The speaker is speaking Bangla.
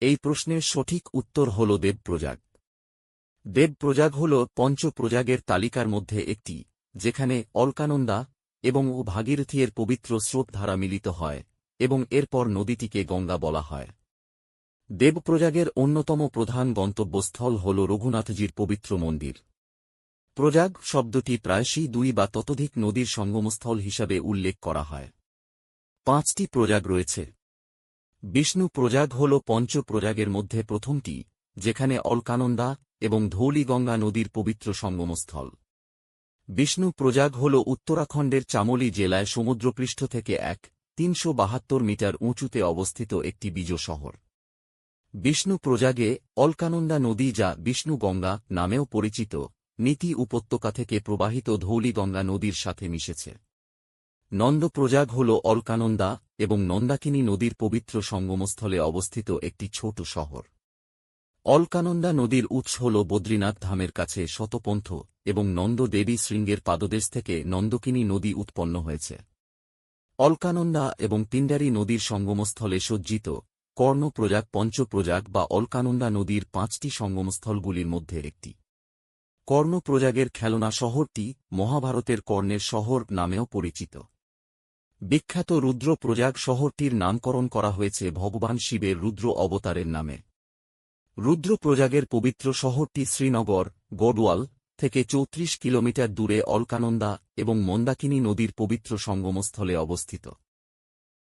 এই প্রশ্নের সঠিক উত্তর হল দেবপ্রজাগ। দেবপ্রজাগ হল পঞ্চপ্রজাগের তালিকার মধ্যে একটি, যেখানে অলকানন্দা এবং ও ভাগীরথী এর পবিত্র স্রোতধারা মিলিত হয় এবং এরপর নদীটিকে গঙ্গা বলা হয়। দেবপ্রজাগের অন্যতম প্রধান গন্তব্যস্থল হল রঘুনাথজির পবিত্র মন্দির। প্রজাগ শব্দটি প্রায়শই দুই বা ততোধিক নদীর সঙ্গমস্থল হিসাবে উল্লেখ করা হয়। পাঁচটি প্রজাগ রয়েছে। বিষ্ণু প্রজাগ হল পঞ্চ প্রজাগের মধ্যে প্রথমটি, যেখানে অলকানন্দা এবং ধৌলিগঙ্গা নদীর পবিত্র সঙ্গমস্থল। বিষ্ণু প্রজাগ হল উত্তরাখণ্ডের চামোলি জেলায় সমুদ্রপৃষ্ঠ থেকে এক, তিনশো বাহাত্তর মিটার উঁচুতে অবস্থিত একটি বীজ শহর। বিষ্ণু প্রজাগে অলকানন্দা নদী যা বিষ্ণু গঙ্গা নামেও পরিচিত, নীতি উপত্যকা থেকে প্রবাহিত ধৌলিগঙ্গা নদীর সাথে মিশেছে। নন্দপ্রজাগ হল অলকানন্দা এবং নন্দাকিনী নদীর পবিত্র সঙ্গমস্থলে অবস্থিত একটি ছোট শহর। অলকানন্দা নদীর উৎস হল বদ্রীনাথ ধামের কাছে শতপন্থ এবং নন্দ দেবী শৃঙ্গের পাদদেশ থেকে নন্দকিনী নদী উৎপন্ন হয়েছে। অলকানন্দা এবং পিণ্ডারি নদীর সঙ্গমস্থলে সজ্জিত কর্ণপ্রজাগ পঞ্চপ্রজাগ বা অলকানন্দা নদীর পাঁচটি সঙ্গমস্থলগুলির মধ্যে একটি। কর্ণপ্রজাগের খেলনা শহরটি মহাভারতের কর্ণের শহর নামেও পরিচিত। বিখ্যাত রুদ্র রুদ্রপ্রজাগ শহরটির নামকরণ করা হয়েছে ভগবান শিবের রুদ্র অবতারের নামে। রুদ্র রুদ্রপ্রজাগের পবিত্র শহরটি শ্রীনগর, গড়ওয়াল থেকে চৌত্রিশ কিলোমিটার দূরে অলকানন্দা এবং মন্দাকিনী নদীর পবিত্র সঙ্গমস্থলে অবস্থিত।